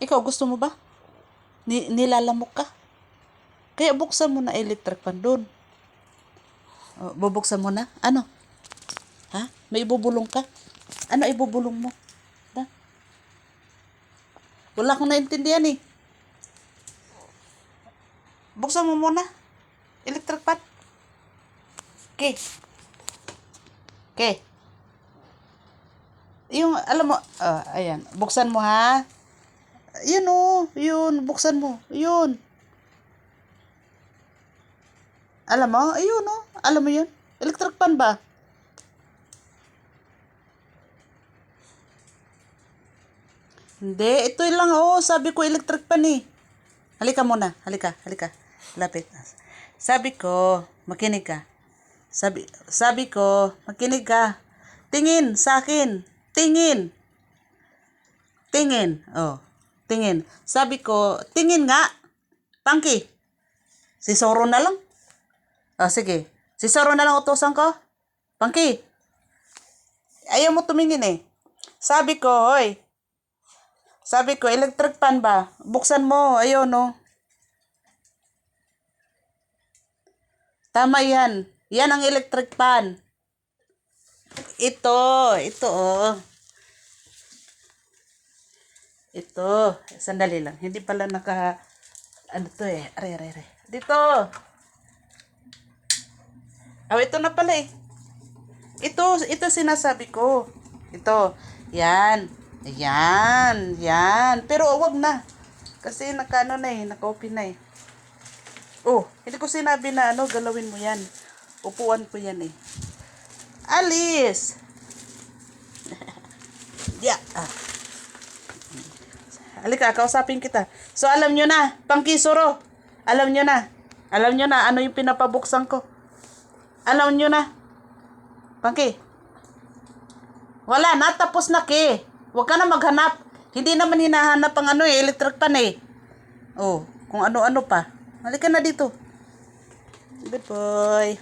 Ikaw, gusto mo ba? Ni nilalamok ka? Kaya buksan mo na electric fan doon. O, bubuksan mo na? Ano? Ha? May ibubulong ka? Ano ibubulong mo? Ha? Wala akong naintindihan eh. Buksan mo muna. Electric fan. Okay. Okay. Yung, alam mo, ah, ayan, buksan mo ha. Yun o, yun, buksan mo, yun. Alam mo, ayun o, alam mo yun. Electric fan ba? Hindi, ito lang oh, sabi ko electric fan eh. Halika muna, halika, halika. Lapit. Sabi ko, makinig ka. Sabi, sabi ko, makinig ka. Tingin sa akin. Tingin. Tingin. Oh, tingin. Sabi ko, tingin nga. Pangki. Si Soro na lang. Oh, sige. Si Soro na lang utosan ko. Pangki. Ayaw mo tumingin eh. Sabi ko, hoy. Sabi ko, electric fan ba? Buksan mo. Ayun, no. Tama yan. Yan ang electric fan. Ito. Ito, oh. Ito. Sandali lang. Hindi pala naka... Ano to eh. Are, are, are. Dito. Oh, ito na pala eh. Ito, ito sinasabi ko. Ito. Yan. Yan. Yan. Pero wag na. Kasi nakano na eh. Naka-open na eh. Oh, hindi ko sinabi na ano, galawin mo yan. Upuan ko yan eh. Alice! yeah. Ah. Halika, kausapin kita. So, alam nyo na, pangkisoro. Alam nyo na. Alam nyo na, ano yung pinapabuksan ko. Alam nyo na. Pangki. Wala na, tapos na ki. Huwag ka na maghanap. Hindi naman hinahanap ang ano eh, electric pan eh. Oh, kung ano-ano pa. Halika na dito. Good boy.